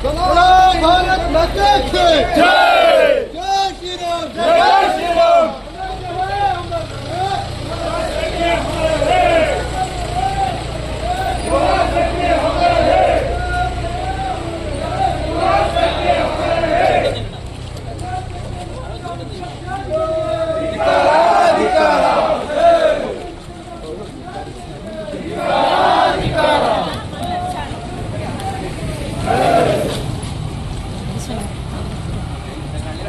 Kolay! Kolay! Kolay! Kolay! Kolay!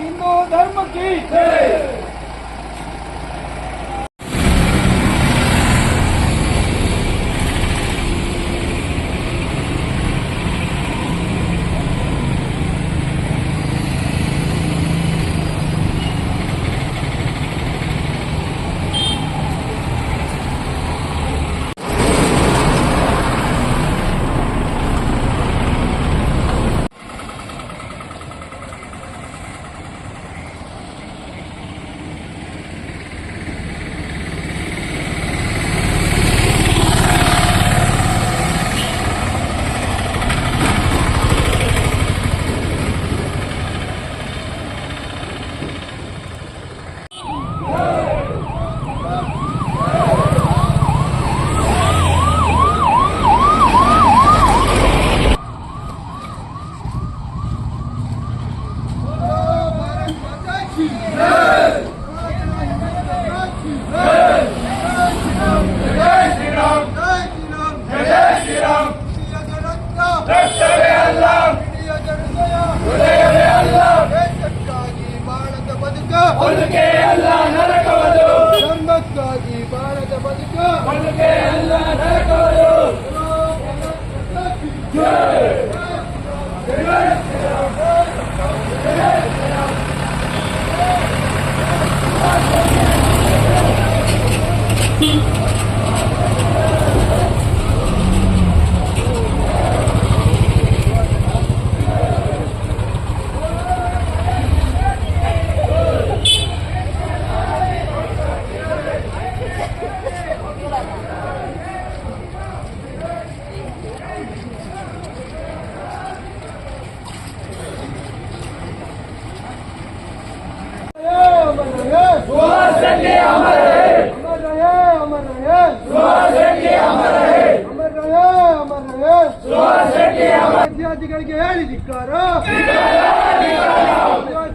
Hindu ધર્મ કી જય ಜಾತಿಗಳಿಗೆ ಹೇಳಿ ಧಿಕ್ಕಾರ.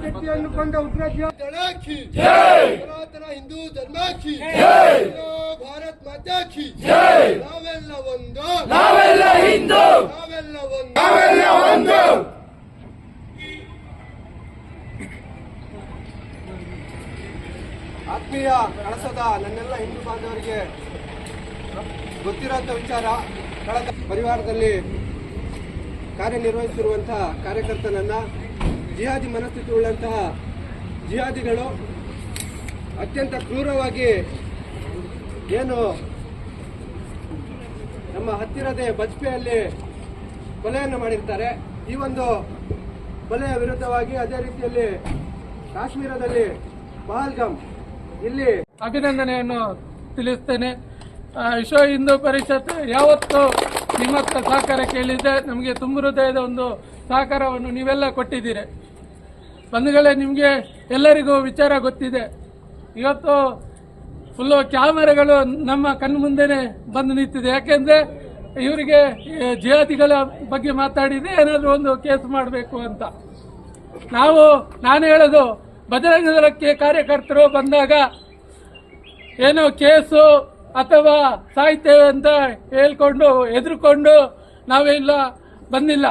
ಶಕ್ತಿಯನ್ನು ಕೊಂಡ ಉಗ್ರ ಪುರಾತನ ಹಿಂದೂ ಧರ್ಮಾಕ್ಷಿ ಭಾರತ್ ಮಾತಾಕ್ಷಿ ನಾವೆಲ್ಲ ಒಂದು. ನಾವೆಲ್ಲ ಹಿಂದೂ. ನಾವೆಲ್ಲ ಒಂದು. ನಾವೆಲ್ಲ ಒಂದು. ಆತ್ಮೀಯ ಕಳಸದ ನನ್ನೆಲ್ಲ ಹಿಂದೂ ಬಾಂಧವರಿಗೆ ಗೊತ್ತಿರೋಂಥ ವಿಚಾರ ಕಳೆದ ಪರಿವಾರದಲ್ಲಿ ಕಾರ್ಯನಿರ್ವಹಿಸಿರುವಂತಹ ಕಾರ್ಯಕರ್ತನನ್ನ ಜಿಹಾದಿ ಮನಸ್ಥಿತಿ ಉಳ್ಳಂತಹ ಜಿಹಾದಿಗಳು ಅತ್ಯಂತ ಕ್ರೂರವಾಗಿ ಏನು ನಮ್ಮ ಹತ್ತಿರದ ಬಜ್ಪೆಯಲ್ಲಿ ಕೊಲೆಯನ್ನು ಮಾಡಿರ್ತಾರೆ. ಈ ಒಂದು ಕೊಲೆಯ ವಿರುದ್ಧವಾಗಿ ಅದೇ ರೀತಿಯಲ್ಲಿ ಕಾಶ್ಮೀರದಲ್ಲಿ ಪಹಲ್ಗಮ್ ಇಲ್ಲಿ ಅಭಿನಂದನೆಯನ್ನು ತಿಳಿಸ್ತೇನೆ. ವಿಶ್ವ ಹಿಂದೂ ಪರಿಷತ್ ಯಾವತ್ತು ನಿಮ್ಮ ಸಹಕಾರ ಕೇಳಿದೆ ನಮಗೆ ತುಂಬ ಹೃದಯದ ಒಂದು ಸಹಕಾರವನ್ನು ನೀವೆಲ್ಲ ಕೊಟ್ಟಿದ್ದೀರಿ. ಬಂಧುಗಳೇ, ನಿಮಗೆ ಎಲ್ಲರಿಗೂ ವಿಚಾರ ಗೊತ್ತಿದೆ. ಇವತ್ತು ಫುಲ್ಲು ಕ್ಯಾಮರಾಗಳು ನಮ್ಮ ಕಣ್ಣು ಮುಂದೆನೆ ಬಂದು ನಿಂತಿದೆ. ಯಾಕೆಂದ್ರೆ ಇವರಿಗೆ ಜಿಹಾದಿಗಳ ಬಗ್ಗೆ ಮಾತಾಡಿದ್ರೆ ಏನಾದರೂ ಒಂದು ಕೇಸ್ ಮಾಡಬೇಕು ಅಂತ. ನಾವು, ನಾನು ಹೇಳೋದು ಬಜರಂಗ ದಳಕ್ಕೆ ಕಾರ್ಯಕರ್ತರು ಬಂದಾಗ ಏನೋ ಕೇಸು ಅಥವಾ ಸಾಯ್ತೇವೆ ಅಂತ ಹೇಳ್ಕೊಂಡು ಹೆದರ್ಕೊಂಡು ನಾವೆಲ್ಲ ಬಂದಿಲ್ಲ.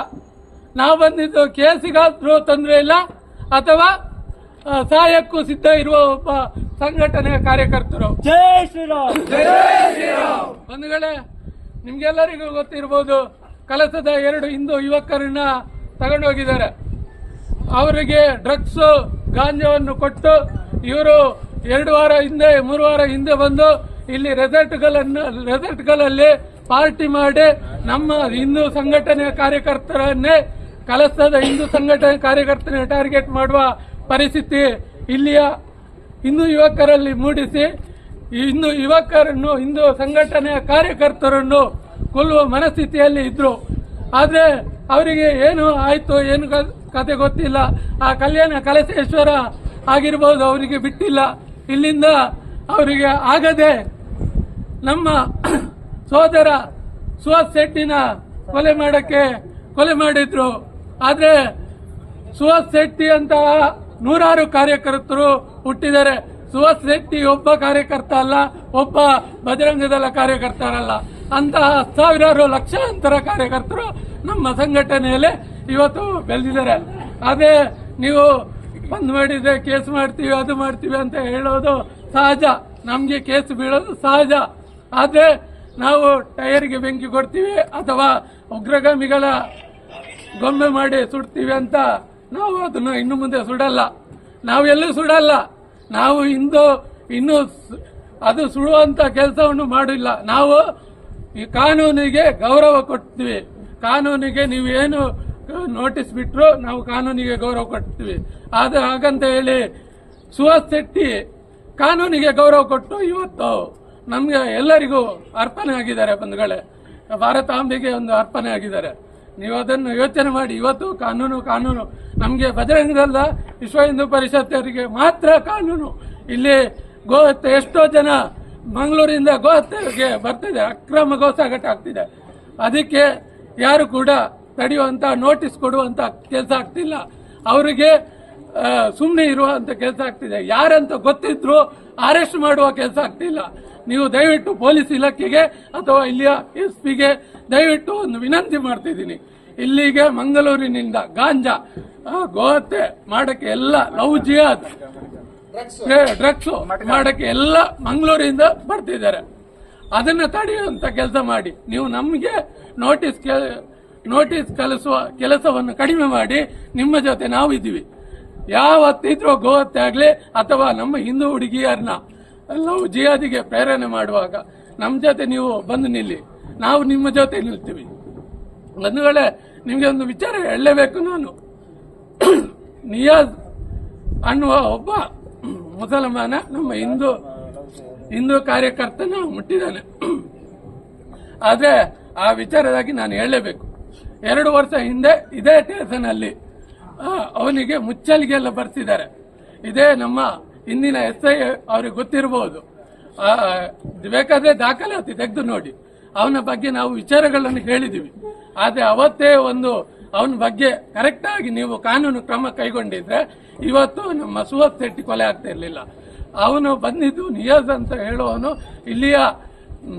ನಾವು ಬಂದಿದ್ದು ಕೇಸಿಗಾದರೂ ತೊಂದರೆ ಇಲ್ಲ ಅಥವಾ ಸಹಾಯಕ್ಕೂ ಸಿದ್ಧ ಇರುವ ಒಬ್ಬ ಸಂಘಟನೆಯ ಕಾರ್ಯಕರ್ತರು. ಜೈ ಶ್ರೀರಾಮ್. ಬಂಧುಗಳೇ ನಿಮ್ಗೆಲ್ಲರಿಗೂ ಗೊತ್ತಿರ್ಬೋದು ಕಲಸದ ಎರಡು ಹಿಂದೂ ಯುವಕರನ್ನ ತಗೊಂಡೋಗಿದ್ದಾರೆ. ಅವರಿಗೆ ಡ್ರಗ್ಸ್ ಗಾಂಜಾವನ್ನು ಕೊಟ್ಟು ಇವರು ಎರಡು ವಾರ ಹಿಂದೆ ಮೂರು ವಾರ ಹಿಂದೆ ಬಂದು ಇಲ್ಲಿ ರೆಸಾರ್ಟ್ಗಳನ್ನು ರೆಸಾರ್ಟ್ಗಳಲ್ಲಿ ಪಾರ್ಟಿ ಮಾಡಿ ನಮ್ಮ ಹಿಂದೂ ಸಂಘಟನೆಯ ಕಾರ್ಯಕರ್ತರನ್ನೇ ಕಲಸದ ಹಿಂದೂ ಸಂಘಟನೆ ಕಾರ್ಯಕರ್ತನ ಟಾರ್ಗೆಟ್ ಮಾಡುವ ಪರಿಸ್ಥಿತಿ ಇಲ್ಲಿಯ ಹಿಂದೂ ಯುವಕರಲ್ಲಿ ಮೂಡಿಸಿ, ಹಿಂದೂ ಯುವಕರನ್ನು, ಹಿಂದೂ ಸಂಘಟನೆಯ ಕಾರ್ಯಕರ್ತರನ್ನು ಕೊಲ್ಲುವ ಮನಸ್ಥಿತಿಯಲ್ಲಿ ಇದ್ರು. ಆದರೆ ಅವರಿಗೆ ಏನು ಆಯಿತು, ಏನು ಕತೆ ಗೊತ್ತಿಲ್ಲ. ಆ ಕಲ್ಯಾಣ ಕಲಸೇಶ್ವರ ಆಗಿರ್ಬೋದು ಅವರಿಗೆ ಬಿಟ್ಟಿಲ್ಲ. ಇಲ್ಲಿಂದ ಅವರಿಗೆ ಆಗದೆ ನಮ್ಮ ಸೋದರ ಸುಹಾಸ್ ಶೆಟ್ಟಿನ ಕೊಲೆ ಮಾಡಕ್ಕೆ ಕೊಲೆ ಮಾಡಿದ್ರು. ಆದ್ರೆ ಸುಹಾಸ್ ಶೆಟ್ಟಿ ಅಂತಹ ನೂರಾರು ಕಾರ್ಯಕರ್ತರು ಹುಟ್ಟಿದ್ದಾರೆ. ಸುಹಾಸ್ ಶೆಟ್ಟಿ ಒಬ್ಬ ಕಾರ್ಯಕರ್ತ ಅಲ್ಲ, ಒಬ್ಬ ಬಜರಂಗ ದಳ ಕಾರ್ಯಕರ್ತರಲ್ಲ. ಅಂತಹ ಸಾವಿರಾರು ಲಕ್ಷಾಂತರ ಕಾರ್ಯಕರ್ತರು ನಮ್ಮ ಸಂಘಟನೆಯಲ್ಲಿ ಇವತ್ತು ಬೆಳೆದಿದ್ದಾರೆ. ಅದೇ ನೀವು ಬಂದ್ ಮಾಡಿದ್ರೆ ಕೇಸ್ ಮಾಡ್ತೀವಿ, ಅದು ಮಾಡ್ತೀವಿ ಅಂತ ಹೇಳೋದು ಸಹಜ. ನಮ್ಗೆ ಕೇಸ್ ಬೀಳೋದು ಸಹಜ. ಆದ್ರೆ ನಾವು ಟೈರ್ಗೆ ಬೆಂಕಿ ಕೊಡ್ತೀವಿ ಅಥವಾ ಉಗ್ರಗಾಮಿಗಳ ಗೊಂಬೆ ಮಾಡಿ ಸುಡ್ತೀವಿ ಅಂತ ನಾವು ಅದನ್ನು ಇನ್ನು ಮುಂದೆ ಸುಡಲ್ಲ. ನಾವೆಲ್ಲೂ ಸುಡಲ್ಲ. ನಾವು ಇಂದು ಇನ್ನೂ ಅದು ಸುಡುವಂಥ ಕೆಲಸವನ್ನು ಮಾಡಿಲ್ಲ. ನಾವು ಈ ಕಾನೂನಿಗೆ ಗೌರವ ಕೊಡ್ತೀವಿ. ಕಾನೂನಿಗೆ ನೀವು ಏನು ನೋಟಿಸ್ ಬಿಟ್ಟರು ನಾವು ಕಾನೂನಿಗೆ ಗೌರವ ಕೊಡ್ತೀವಿ. ಆದರೆ ಹಾಗಂತ ಹೇಳಿ ಸುಹಾಸ್ ಶೆಟ್ಟಿ ಕಾನೂನಿಗೆ ಗೌರವ ಕೊಟ್ಟು ಇವತ್ತು ನಮ್ಗೆ ಎಲ್ಲರಿಗೂ ಅರ್ಪಣೆ ಆಗಿದ್ದಾರೆ ಬಂಧುಗಳೇ. ಭಾರತಾಂಬೆಗೆ ಒಂದು ಅರ್ಪಣೆ ಆಗಿದ್ದಾರೆ. ನೀವು ಅದನ್ನು ಯೋಚನೆ ಮಾಡಿ, ಇವತ್ತು ಕಾನೂನು ಕಾನೂನು. ನಮಗೆ ಬಜರಂಗದಲ್ಲ ವಿಶ್ವ ಹಿಂದೂ ಪರಿಷತ್ತರಿಗೆ ಮಾತ್ರ ಕಾನೂನು. ಇಲ್ಲಿ ಗೋ ಎಷ್ಟೋ ಜನ ಮಂಗಳೂರಿಂದ ಗೋಹತ್ಯೆಗೆ ಬರ್ತಿದೆ, ಅಕ್ರಮ ಗೋಸಾಗಾಟ ಆಗ್ತಿದೆ. ಅದಕ್ಕೆ ಯಾರು ಕೂಡ ತಡೆಯುವಂಥ ನೋಟಿಸ್ ಕೊಡುವಂತ ಕೆಲಸ ಆಗ್ತಿಲ್ಲ. ಅವರಿಗೆ ಸುಮ್ಮನೆ ಇರುವಂತ ಕೆಲಸ ಆಗ್ತಿದೆ. ಯಾರಂತ ಗೊತ್ತಿದ್ರು ಅರೆಸ್ಟ್ ಮಾಡುವ ಕೆಲಸ ಆಗ್ತಿಲ್ಲ. ನೀವು ದಯವಿಟ್ಟು ಪೊಲೀಸ್ ಇಲಾಖೆಗೆ ಅಥವಾ ಇಲ್ಲಿಯ ಎಸ್ ಪಿಗೆ ದಯವಿಟ್ಟು ಒಂದು ವಿನಂತಿ ಮಾಡ್ತಿದ್ದೀನಿ. ಇಲ್ಲಿಗೆ ಮಂಗಳೂರಿನಿಂದ ಗಾಂಜಾ ಗೋತೆ ಗೋಹತ್ಯೆ ಮಾಡಕ್ಕೆ ಎಲ್ಲ ಲವ್ ಜಿಯಾದ್ ಡ್ರಗ್ಸ್ ಮಾಡಕ್ಕೆ ಎಲ್ಲ ಮಂಗಳೂರಿಂದ ಬರ್ತಿದ್ದಾರೆ. ಅದನ್ನ ತಡೆಯುವಂತ ಕೆಲಸ ಮಾಡಿ. ನೀವು ನಮಗೆ ನೋಟಿಸ್ ನೋಟಿಸ್ ಕಲಿಸುವ ಕೆಲಸವನ್ನು ಕಡಿಮೆ ಮಾಡಿ ನಿಮ್ಮ ಜೊತೆ ನಾವು ಇದ್ದೀವಿ ಯಾವತ್ತಿದ್ರೂ ಗೋಹತ್ಯೆ ಆಗ್ಲಿ ಅಥವಾ ನಮ್ಮ ಹಿಂದೂ ಹುಡುಗಿಯರನ್ನ ಲವ್ ಜಿಯಾದಿಗೆ ಪ್ರೇರಣೆ ಮಾಡುವಾಗ ನಮ್ಮ ಜೊತೆ ನೀವು ಬಂದು ನಿಲ್ಲಿ. ನಾವು ನಿಮ್ಮ ಜೊತೆ ನಿಲ್ತೀವಿ. ಬಂಧುಗಳೇ ನಿಮಗೆ ಒಂದು ವಿಚಾರ ಹೇಳಲೇಬೇಕು ನಾನು. ನಿಯಾಜ್ ಅನ್ನುವ ಒಬ್ಬ ಮುಸಲ್ಮಾನ ನಮ್ಮ ಹಿಂದೂ ಹಿಂದೂ ಕಾರ್ಯಕರ್ತನ ಮುಟ್ಟಿದ್ದಾನೆ. ಆದರೆ ಆ ವಿಚಾರದಾಗಿ ನಾನು ಹೇಳಲೇಬೇಕು. ಎರಡು ವರ್ಷ ಹಿಂದೆ ಇದೇ ಸ್ಟೇಷನ್ ಅಲ್ಲಿ ಆ, ಅವನಿಗೆ ಮುಚ್ಚಲಿಗೆಲ್ಲ ಬರ್ತಿದ್ದಾರೆ. ಇದೇ ನಮ್ಮ ಹಿಂದಿನ ಎಸ್ ಐ ಅವ್ರಿಗೆ ಗೊತ್ತಿರಬಹುದು ಬೇಕಾದ್ರೆ ದಾಖಲೆ ದಾಖಲಾತಿ ತೆಗೆದು ನೋಡಿ. ಅವನ ಬಗ್ಗೆ ನಾವು ವಿಚಾರಗಳನ್ನು ಹೇಳಿದ್ದೀವಿ ಆದ್ರೆ ಅವತ್ತೇ ಒಂದು ಅವನ ಬಗ್ಗೆ ಕರೆಕ್ಟಾಗಿ ನೀವು ಕಾನೂನು ಕ್ರಮ ಕೈಗೊಂಡಿದ್ರೆ ಇವತ್ತು ನಮ್ಮ ಸುವತ್ ಶೆಟ್ಟಿ ಕೊಲೆ ಆಗ್ತಾ ಇರಲಿಲ್ಲ. ಅವನು ಬಂದಿದ್ದು ನಿಯಾಜ್ ಅಂತ ಹೇಳುವವನು ಇಲ್ಲಿಯ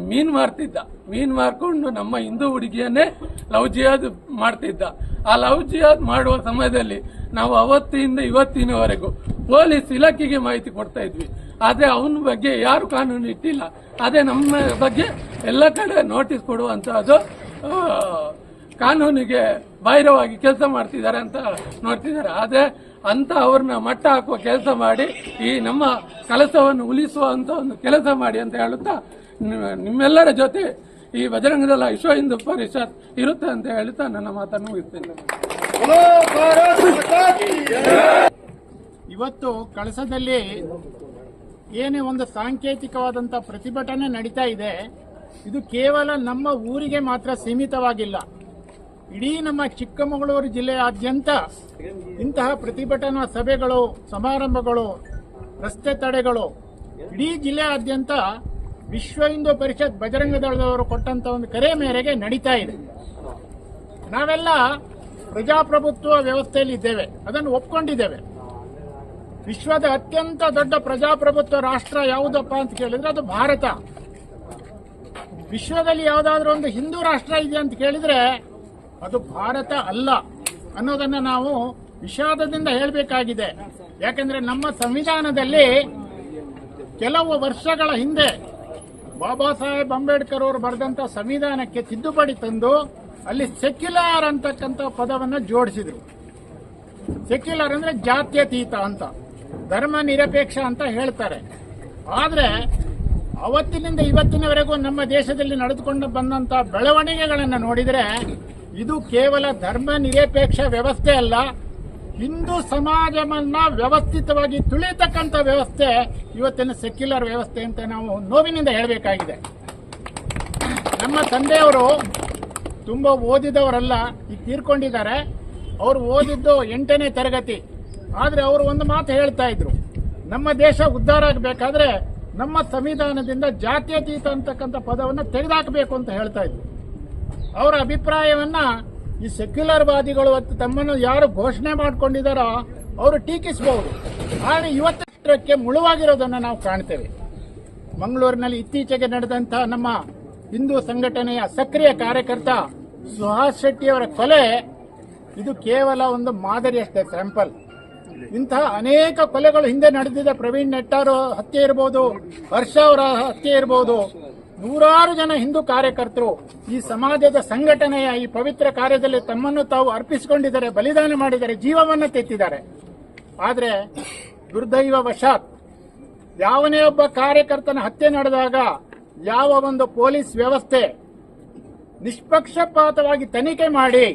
ಮೀನ್ ಮಾರ್ತಿದ್ದ. ಮೀನ್ ಮಾರ್ಕೊಂಡು ನಮ್ಮ ಹಿಂದೂ ಹುಡುಗಿಯನ್ನೇ ಲವ್ ಜಿಯಾದ್ ಮಾಡ್ತಿದ್ದ. ಆ ಲವ್ ಜಿಯಾದ್ ಮಾಡುವ ಸಮಯದಲ್ಲಿ ನಾವು ಅವತ್ತಿಂದ ಇವತ್ತಿನವರೆಗೂ ಪೊಲೀಸ್ ಇಲಾಖೆಗೆ ಮಾಹಿತಿ ಕೊಡ್ತಾ ಇದ್ವಿ. ಆದ್ರೆ ಅವನ ಬಗ್ಗೆ ಯಾರು ಕಾನೂನು ಇಟ್ಟಿಲ್ಲ. ಅದೇ ನಮ್ಮ ಬಗ್ಗೆ ಎಲ್ಲ ಕಡೆ ನೋಟಿಸ್ ಕೊಡುವಂತಹದ್ದು ಕಾನೂನಿಗೆ ಬಾಹಿರವಾಗಿ ಕೆಲಸ ಮಾಡ್ತಿದ್ದಾರೆ ಅಂತ ನೋಡ್ತಿದ್ದಾರೆ. ಆದರೆ ಅಂತ ಅವ್ರನ್ನ ಮಟ್ಟ ಹಾಕುವ ಕೆಲಸ ಮಾಡಿ ಈ ನಮ್ಮ ಕೆಲಸವನ್ನು ಉಳಿಸುವಂತ ಒಂದು ಕೆಲಸ ಮಾಡಿ ಅಂತ ಹೇಳುತ್ತಾ ನಿಮ್ಮೆಲ್ಲರ ಜೊತೆ ಈ ಬಜರಂಗದಲ್ಲ ವಿಶ್ವ ಹಿಂದೂ ಪರಿಷತ್ ಇರುತ್ತೆ ಅಂತ ಹೇಳ್ತಾ ನನ್ನ ಮಾತನ್ನು ಮುಗಿಸ್ತೇನೆ. ಇವತ್ತು ಕಳಸದಲ್ಲಿ ಏನೇ ಒಂದು ಸಾಂಕೇತಿಕವಾದಂಥ ಪ್ರತಿಭಟನೆ ನಡೀತಾ ಇದೆ, ಇದು ಕೇವಲ ನಮ್ಮ ಊರಿಗೆ ಮಾತ್ರ ಸೀಮಿತವಾಗಿಲ್ಲ. ಇಡೀ ನಮ್ಮ ಚಿಕ್ಕಮಗಳೂರು ಜಿಲ್ಲೆಯಾದ್ಯಂತ ಇಂತಹ ಪ್ರತಿಭಟನಾ ಸಭೆಗಳು, ಸಮಾರಂಭಗಳು, ರಸ್ತೆ ತಡೆಗಳು ಇಡೀ ಜಿಲ್ಲೆಯಾದ್ಯಂತ ವಿಶ್ವ ಹಿಂದೂ ಪರಿಷತ್ ಬಜರಂಗ ದಳದವರು ಕೊಟ್ಟಂತ ಒಂದು ಕರೆ ಮೇರೆಗೆ ನಡೀತಾ ಇದೆ. ನಾವೆಲ್ಲ ಪ್ರಜಾಪ್ರಭುತ್ವ ವ್ಯವಸ್ಥೆಯಲ್ಲಿ ಇದ್ದೇವೆ ಅದನ್ನು ಒಪ್ಕೊಂಡಿದ್ದೇವೆ. ವಿಶ್ವದ ಅತ್ಯಂತ ದೊಡ್ಡ ಪ್ರಜಾಪ್ರಭುತ್ವ ರಾಷ್ಟ್ರ ಯಾವುದಪ್ಪ ಅಂತ ಕೇಳಿದ್ರೆ ಅದು ಭಾರತ. ವಿಶ್ವದಲ್ಲಿ ಯಾವುದಾದ್ರೂ ಒಂದು ಹಿಂದೂ ರಾಷ್ಟ್ರ ಇದೆ ಅಂತ ಕೇಳಿದ್ರೆ ಅದು ಭಾರತ ಅಲ್ಲ ಅನ್ನೋದನ್ನ ನಾವು ವಿಷಾದದಿಂದ ಹೇಳಬೇಕಾಗಿದೆ. ಯಾಕಂದ್ರೆ ನಮ್ಮ ಸಂವಿಧಾನದಲ್ಲಿ ಕೆಲವು ವರ್ಷಗಳ ಹಿಂದೆ ಬಾಬಾ ಸಾಹೇಬ್ ಅಂಬೇಡ್ಕರ್ ಅವರು ಬರೆದಂತ ಸಂವಿಧಾನಕ್ಕೆ ತಿದ್ದುಪಡಿ ತಂದು ಅಲ್ಲಿ ಸೆಕ್ಯುಲರ್ ಅಂತಕ್ಕಂಥ ಪದವನ್ನ ಜೋಡಿಸಿದ್ರು. ಸೆಕ್ಯುಲರ್ ಅಂದ್ರೆ ಜಾತ್ಯತೀತ ಅಂತ, ಧರ್ಮ ನಿರಪೇಕ್ಷ ಅಂತ ಹೇಳ್ತಾರೆ. ಆದರೆ ಅವತ್ತಿನಿಂದ ಇವತ್ತಿನವರೆಗೂ ನಮ್ಮ ದೇಶದಲ್ಲಿ ನಡೆದುಕೊಂಡು ಬಂದಂತ ಬೆಳವಣಿಗೆಗಳನ್ನು ನೋಡಿದ್ರೆ ಇದು ಕೇವಲ ಧರ್ಮ ನಿರಪೇಕ್ಷ ವ್ಯವಸ್ಥೆ ಅಲ್ಲ ಹಿಂದೂ ಸಮಾಜವನ್ನ ವ್ಯವಸ್ಥಿತವಾಗಿ ತುಳಿತಕ್ಕಂಥ ವ್ಯವಸ್ಥೆ ಇವತ್ತಿನ ಸೆಕ್ಯುಲರ್ ವ್ಯವಸ್ಥೆ ಅಂತ ನಾವು ನೋವಿನಿಂದ ಹೇಳಬೇಕಾಗಿದೆ. ನಮ್ಮ ತಂದೆಯವರು ತುಂಬಾ ಓದಿದವರೆಲ್ಲ, ಈಗ ತೀರ್ಕೊಂಡಿದ್ದಾರೆ. ಅವರು ಓದಿದ್ದು ಎಂಟನೇ ತರಗತಿ. ಆದರೆ ಅವರು ಒಂದು ಮಾತು ಹೇಳ್ತಾ ಇದ್ರು, ನಮ್ಮ ದೇಶ ಉದ್ಧಾರ ಆಗಬೇಕಾದ್ರೆ ನಮ್ಮ ಸಂವಿಧಾನದಿಂದ ಜಾತ್ಯತೀತ ಅಂತಕ್ಕಂಥ ಪದವನ್ನು ತೆಗೆದಾಕಬೇಕು ಅಂತ ಹೇಳ್ತಾ ಇದ್ರು. ಅವರ ಅಭಿಪ್ರಾಯವನ್ನ ಈ ಸೆಕ್ಯುಲರ್ ವಾದಿಗಳು ತಮ್ಮನ್ನು ಯಾರು ಘೋಷಣೆ ಮಾಡ್ಕೊಂಡಿದ್ದಾರೋ ಅವರು ಟೀಕಿಸಬಹುದು ಆದರೆ ಇವತ್ತಕ್ಕೆ ಮುಳುವಾಗಿರೋದನ್ನು ನಾವು ಕಾಣ್ತೇವೆ. ಮಂಗಳೂರಿನಲ್ಲಿ ಇತ್ತೀಚೆಗೆ ನಡೆದಂತಹ ನಮ್ಮ ಹಿಂದೂ ಸಂಘಟನೆಯ ಸಕ್ರಿಯ ಕಾರ್ಯಕರ್ತ ಸುಹಾಸ್ ಶೆಟ್ಟಿ ಅವರ ಕೊಲೆ, ಇದು ಕೇವಲ ಒಂದು ಮಾದರಿಯಷ್ಟೇ ಸ್ಯಾಂಪಲ್. ಇಂತಹ ಅನೇಕ ಕೊಲೆಗಳು ಹಿಂದೆ ನಡೆದಿದೆ. ಪ್ರವೀಣ್ ನೆಟ್ಟಾರ್ ಹತ್ಯೆ ಇರಬಹುದು ಹರ್ಷ ಅವರ ಹತ್ಯೆ ಇರಬಹುದು ನೂರಾರು ಜನ ಹಿಂದೂ ಕಾರ್ಯಕರ್ತರು ಈ ಸಮಾಜದ ಸಂಘಟನೆಯ ಈ ಪವಿತ್ರ ಕಾರ್ಯದಲ್ಲಿ ತಮ್ಮನ್ನು ತಾವು ಅರ್ಪಿಸಿಕೊಂಡಿದ್ದಾರೆ, ಬಲಿದಾನ ಮಾಡಿದ್ದಾರೆ, ಜೀವವನ್ನು ತೆತ್ತಿದ್ದಾರೆ. ಆದರೆ ದುರ್ದೈವ ವಶಾತ್ ಯಾವನೇ ಒಬ್ಬ ಕಾರ್ಯಕರ್ತನ ಹತ್ಯೆ ನಡೆದಾಗ ಯಾವ ಒಂದು ಪೊಲೀಸ್ ವ್ಯವಸ್ಥೆ ನಿಷ್ಪಕ್ಷಪಾತವಾಗಿ ತನಿಖೆ ಮಾಡಿ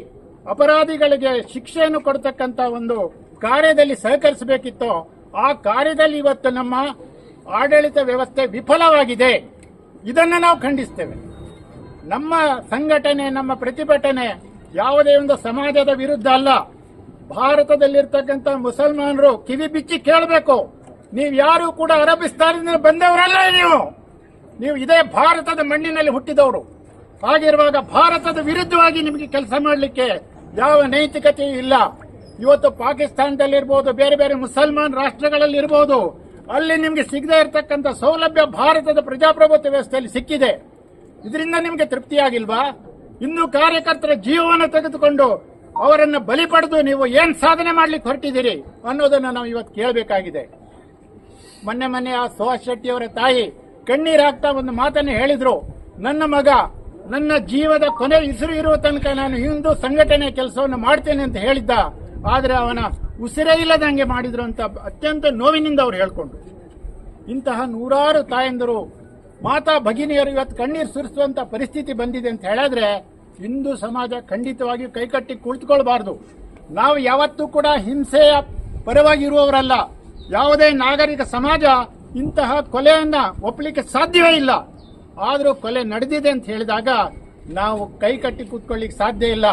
ಅಪರಾಧಿಗಳಿಗೆ ಶಿಕ್ಷೆಯನ್ನು ಕೊಡ್ತಕ್ಕಂತ ಒಂದು ಕಾರ್ಯದಲ್ಲಿ ಸಹಕರಿಸಬೇಕಿತ್ತೋ, ಆ ಕಾರ್ಯದಲ್ಲಿ ಇವತ್ತು ನಮ್ಮ ಆಡಳಿತ ವ್ಯವಸ್ಥೆ ವಿಫಲವಾಗಿದೆ. ಇದನ್ನು ನಾವು ಖಂಡಿಸ್ತೇವೆ. ನಮ್ಮ ಸಂಘಟನೆ, ನಮ್ಮ ಪ್ರತಿಭಟನೆ ಯಾವುದೇ ಒಂದು ಸಮಾಜದ ವಿರುದ್ಧ ಅಲ್ಲ. ಭಾರತದಲ್ಲಿರ್ತಕ್ಕಂಥ ಮುಸಲ್ಮಾನರು ಕಿವಿ ಬಿಚ್ಚಿ ಕೇಳಬೇಕು. ನೀವು ಯಾರು ಕೂಡ ಅರಬಿಸ್ತಾನದಿಂದ ಬಂದವರಲ್ಲ ನೀವು. ನೀವು ಇದೇ ಭಾರತದ ಮಣ್ಣಿನಲ್ಲಿ ಹುಟ್ಟಿದವರು. ಹಾಗಿರುವಾಗ ಭಾರತದ ವಿರುದ್ಧವಾಗಿ ನಿಮಗೆ ಕೆಲಸ ಮಾಡಲಿಕ್ಕೆ ಯಾವ ನೈತಿಕತೆಯೂ ಇಲ್ಲ. ಇವತ್ತು ಪಾಕಿಸ್ತಾನದಲ್ಲಿರ್ಬೋದು, ಬೇರೆ ಬೇರೆ ಮುಸಲ್ಮಾನ್ ರಾಷ್ಟ್ರಗಳಲ್ಲಿ ಇರಬಹುದು ಅಲ್ಲಿ ನಿಮಗೆ ಸಿಗದೇ ಇರತಕ್ಕಂಥ ಸೌಲಭ್ಯ ಭಾರತದ ಪ್ರಜಾಪ್ರಭುತ್ವ ವ್ಯವಸ್ಥೆಯಲ್ಲಿ ಸಿಕ್ಕಿದೆ. ಇದರಿಂದ ನಿಮಗೆ ತೃಪ್ತಿಯಾಗಿಲ್ವಾ? ಇನ್ನು ಕಾರ್ಯಕರ್ತರ ಜೀವವನ್ನು ತೆಗೆದುಕೊಂಡು ಅವರನ್ನು ಬಲಿ ಪಡೆದು ನೀವು ಏನ್ ಸಾಧನೆ ಮಾಡ್ಲಿಕ್ಕೆ ಹೊರಟಿದ್ದೀರಿ ಅನ್ನೋದನ್ನು ನಾವು ಇವತ್ತು ಕೇಳಬೇಕಾಗಿದೆ. ಮೊನ್ನೆ ಮೊನ್ನೆ ಆ ಸುಹಾಸ್ ಶೆಟ್ಟಿ ಅವರ ತಾಯಿ ಕಣ್ಣೀರಾಗ್ತಾ ಒಂದು ಮಾತನ್ನು ಹೇಳಿದ್ರು. ನನ್ನ ಮಗ, ನನ್ನ ಜೀವದ ಕೊನೆ ಉಸಿರು ಇರುವ ತನಕ ನಾನು ಹಿಂದೂ ಸಂಘಟನೆ ಕೆಲಸವನ್ನು ಮಾಡ್ತೇನೆ ಅಂತ ಹೇಳಿದ್ದ. ಆದರೆ ಅವನ ಉಸಿರೇ ಇಲ್ಲದಂಗೆ ಮಾಡಿದ್ರು ಅಂತ ಅತ್ಯಂತ ನೋವಿನಿಂದ ಅವ್ರು ಹೇಳ್ಕೊಂಡ್ರು. ಇಂತಹ ನೂರಾರು ತಾಯಂದರು, ಮಾತಾ ಭಗಿನಿಯರು ಇವತ್ತು ಕಣ್ಣೀರು ಸುರಿಸುವಂತ ಪರಿಸ್ಥಿತಿ ಬಂದಿದೆ ಅಂತ ಹೇಳಿದ್ರೆ ಹಿಂದೂ ಸಮಾಜ ಖಂಡಿತವಾಗಿ ಕೈಕಟ್ಟಿ ಕುಳಿತುಕೊಳ್ಬಾರ್ದು. ನಾವು ಯಾವತ್ತೂ ಕೂಡ ಹಿಂಸೆಯ ಪರವಾಗಿ ಇರುವವರಲ್ಲ. ಯಾವುದೇ ನಾಗರಿಕ ಸಮಾಜ ಇಂತಹ ಕೊಲೆಯನ್ನ ಒಪ್ಪಲಿಕ್ಕೆ ಸಾಧ್ಯವೇ ಇಲ್ಲ. ಆದರೂ ಕೊಲೆ ನಡೆದಿದೆ ಅಂತ ಹೇಳಿದಾಗ ನಾವು ಕೈ ಕಟ್ಟಿ ಕೂತ್ಕೊಳ್ಳಿಕ್ಕೆ ಸಾಧ್ಯ ಇಲ್ಲ.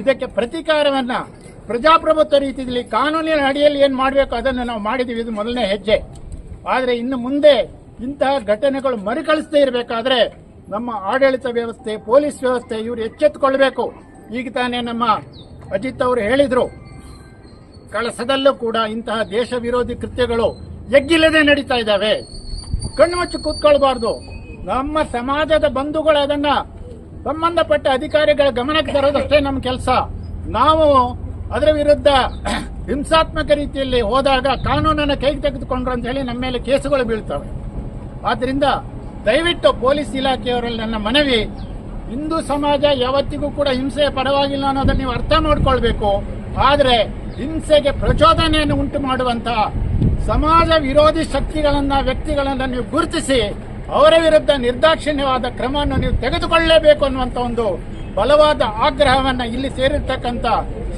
ಇದಕ್ಕೆ ಪ್ರತಿಕಾರವನ್ನ ಪ್ರಜಾಪ್ರಭುತ್ವ ರೀತಿಯಲ್ಲಿ ಕಾನೂನಿನ ಅಡಿಯಲ್ಲಿ ಏನು ಮಾಡಬೇಕು ಅದನ್ನು ನಾವು ಮಾಡಿದ್ದೀವಿ. ಇದು ಮೊದಲನೇ ಹೆಜ್ಜೆ. ಆದರೆ ಇನ್ನು ಮುಂದೆ ಇಂತಹ ಘಟನೆಗಳು ಮರುಕಳಿಸದೇ ಇರಬೇಕಾದ್ರೆ ನಮ್ಮ ಆಡಳಿತ ವ್ಯವಸ್ಥೆ, ಪೊಲೀಸ್ ವ್ಯವಸ್ಥೆ ಇವರು ಎಚ್ಚೆತ್ತುಕೊಳ್ಬೇಕು. ಈಗ ತಾನೇ ನಮ್ಮ ಅಜಿತ್ ಅವರು ಹೇಳಿದರು, ಕಳಸದಲ್ಲೂ ಕೂಡ ಇಂತಹ ದೇಶ ವಿರೋಧಿ ಕೃತ್ಯಗಳು ಎಗ್ಗಿಲ್ಲದೆ ನಡೀತಾ ಇದ್ದಾವೆ. ಕಣ್ಣು ಮುಚ್ಚಿ ಕೂತ್ಕೊಳ್ಬಾರ್ದು. ನಮ್ಮ ಸಮಾಜದ ಬಂಧುಗಳು ಅದನ್ನ ಸಂಬಂಧಪಟ್ಟ ಅಧಿಕಾರಿಗಳ ಗಮನಕ್ಕೆ ತರೋದಷ್ಟೇ ನಮ್ಮ ಕೆಲಸ. ನಾವು ಅದರ ವಿರುದ್ಧ ಹಿಂಸಾತ್ಮಕ ರೀತಿಯಲ್ಲಿ ಹೋದಾಗ ಕಾನೂನನ್ನು ಕೈಗೆ ತೆಗೆದುಕೊಂಡ್ರು ಅಂತ ಹೇಳಿ ನಮ್ಮ ಮೇಲೆ ಕೇಸುಗಳು ಬೀಳ್ತವೆ. ಆದ್ದರಿಂದ ದಯವಿಟ್ಟು ಪೊಲೀಸ್ ಇಲಾಖೆಯವರಲ್ಲಿ ನನ್ನ ಮನವಿ, ಹಿಂದೂ ಸಮಾಜ ಯಾವತ್ತಿಗೂ ಕೂಡ ಹಿಂಸೆಯ ಪರವಾಗಿಲ್ಲ ಅನ್ನೋದನ್ನ ನೀವು ಅರ್ಥ ಮಾಡ್ಕೊಳ್ಬೇಕು. ಆದರೆ ಹಿಂಸೆಗೆ ಪ್ರಚೋದನೆಯನ್ನು ಉಂಟು ಮಾಡುವಂತಹ ಸಮಾಜ ವಿರೋಧಿ ಶಕ್ತಿಗಳನ್ನ, ವ್ಯಕ್ತಿಗಳನ್ನ ನೀವು ಗುರುತಿಸಿ ಅವರ ವಿರುದ್ಧ ನಿರ್ದಾಕ್ಷಿಣ್ಯವಾದ ಕ್ರಮವನ್ನು ನೀವು ತೆಗೆದುಕೊಳ್ಳಲೇಬೇಕು ಅನ್ನುವಂತ ಒಂದು ಬಲವಾದ ಆಗ್ರಹವನ್ನ ಇಲ್ಲಿ ಸೇರಿರ್ತಕ್ಕಂಥ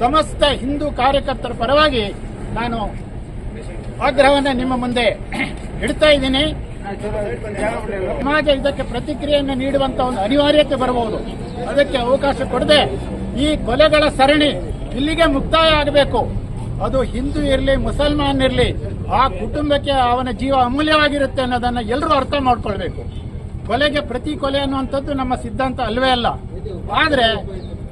ಸಮಸ್ತ ಹಿಂದೂ ಕಾರ್ಯಕರ್ತರ ಪರವಾಗಿ ನಾನು ಆಗ್ರಹವನ್ನ ನಿಮ್ಮ ಮುಂದೆ ಇಡ್ತಾ ಇದ್ದೀನಿ. ಸಮಾಜ ಇದಕ್ಕೆ ಪ್ರತಿಕ್ರಿಯೆಯನ್ನು ನೀಡುವಂತ ಒಂದು ಅನಿವಾರ್ಯತೆ ಬರಬಹುದು. ಅದಕ್ಕೆ ಅವಕಾಶ ಕೊಡದೆ ಈ ಕೊಲೆಗಳ ಸರಣಿ ಇಲ್ಲಿಗೆ ಮುಕ್ತಾಯ ಆಗಬೇಕು. ಅದು ಹಿಂದೂ ಇರಲಿ, ಮುಸಲ್ಮಾನ್ ಇರಲಿ, ಆ ಕುಟುಂಬಕ್ಕೆ ಅವನ ಜೀವ ಅಮೂಲ್ಯವಾಗಿರುತ್ತೆ ಅನ್ನೋದನ್ನ ಎಲ್ಲರೂ ಅರ್ಥ ಮಾಡ್ಕೊಳ್ಬೇಕು. ಕೊಲೆಗೆ ಪ್ರತಿ ಕೊಲೆ ಅನ್ನುವಂಥದ್ದು ನಮ್ಮ ಸಿದ್ಧಾಂತ ಅಲ್ವೇ ಅಲ್ಲ. ಆದ್ರೆ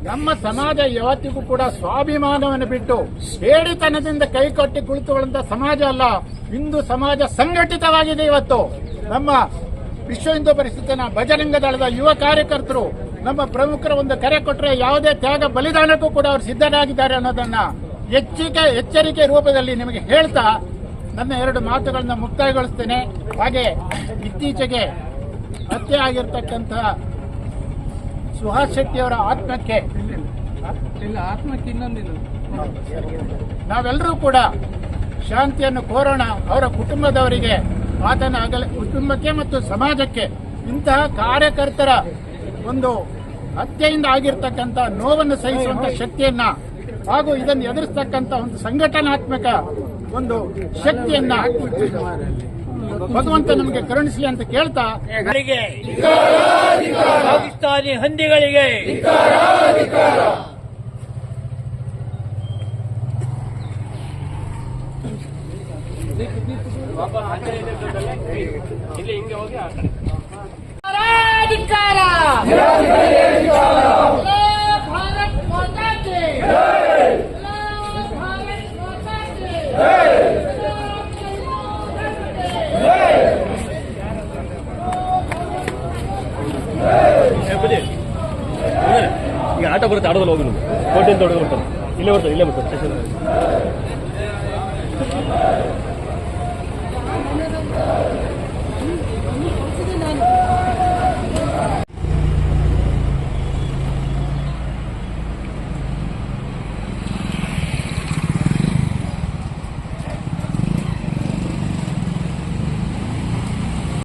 ನಮ್ಮ ಸಮಾಜ ಯಾವತ್ತಿಗೂ ಕೂಡ ಸ್ವಾಭಿಮಾನವನ್ನು ಬಿಟ್ಟು ಹೇಡಿತನದಿಂದ ಕೈಕಟ್ಟಿ ಕುಳಿತುಕೊಳ್ಳುವಂತ ಸಮಾಜ ಅಲ್ಲ, ಹಿಂದೂ ಸಮಾಜ ಸಂಘಟಿತವಾಗಿದೆ ಇವತ್ತು. ನಮ್ಮ ವಿಶ್ವ ಹಿಂದೂ ಪರಿಸ್ಥಿತಿನ ಬಜರಂಗ ದಳದ ಯುವ ಕಾರ್ಯಕರ್ತರು ನಮ್ಮ ಪ್ರಮುಖರ ಒಂದು ಕರೆ ಕೊಟ್ಟರೆ ಯಾವುದೇ ತ್ಯಾಗ ಬಲಿದಾನಕ್ಕೂ ಕೂಡ ಅವರು ಸಿದ್ಧರಾಗಿದ್ದಾರೆ ಅನ್ನೋದನ್ನ ಎಚ್ಚರಿಕೆ ಎಚ್ಚರಿಕೆ ರೂಪದಲ್ಲಿ ನಿಮಗೆ ಹೇಳ್ತಾ ನನ್ನ ಎರಡು ಮಾತುಗಳನ್ನ ಮುಕ್ತಾಯಗೊಳಿಸ್ತೇನೆ. ಹಾಗೆ ಇತ್ತೀಚೆಗೆ ಹತ್ಯೆ ಆಗಿರ್ತಕ್ಕಂತಹ ಸುಹಾಸ್ ಶೆಟ್ಟಿ ಅವರ ಆತ್ಮಕ್ಕೆ. ಇಲ್ಲ ಆತ್ಮಕ್ಕೆ ಇನ್ನೊಂದಿಲ್ಲ. ನಾವೆಲ್ಲರೂ ಕೂಡ ಶಾಂತಿಯನ್ನು ಕೋರೋಣ ಅವರ ಕುಟುಂಬದವರಿಗೆ ಆತನ ಅಗಲ ಕುಟುಂಬಕ್ಕೆ ಮತ್ತು ಸಮಾಜಕ್ಕೆ ಇಂತಹ ಕಾರ್ಯಕರ್ತರ ಒಂದು ಹತ್ಯೆಯಿಂದ ಆಗಿರ್ತಕ್ಕಂಥ ನೋವನ್ನು ಸಹಿಸುವಂತ ಶಕ್ತಿಯನ್ನ ಹಾಗೂ ಇದನ್ನು ಎದುರಿಸ್ತಕ್ಕಂಥ ಒಂದು ಸಂಘಟನಾತ್ಮಕ ಒಂದು ಶಕ್ತಿಯನ್ನ ಭಗವಂತ ನಮಗೆ ಕರುಣಿಸಲಿ ಅಂತ ಕೇಳ್ತಾ ಪಾಕಿಸ್ತಾನಿ ಹಂದಿಗಳಿಗೆ ಧಿಕ್ಕಾರ ಭಾರತ್ ಮಾತಾ ಕಿ. ಭಾರತ್ ಮಾತಾ ಆಟ ಬರುತ್ತೆ ಆಟೋದಲ್ಲಿ ಹೋಗಿ ನೀವು ಕೋಟೆಯಿಂದ ಹೊಡೆದು ಇಲ್ಲೇ ಬರ್ತಾರೆ ಇಲ್ಲೇ ಸ್ಟೇಷನ್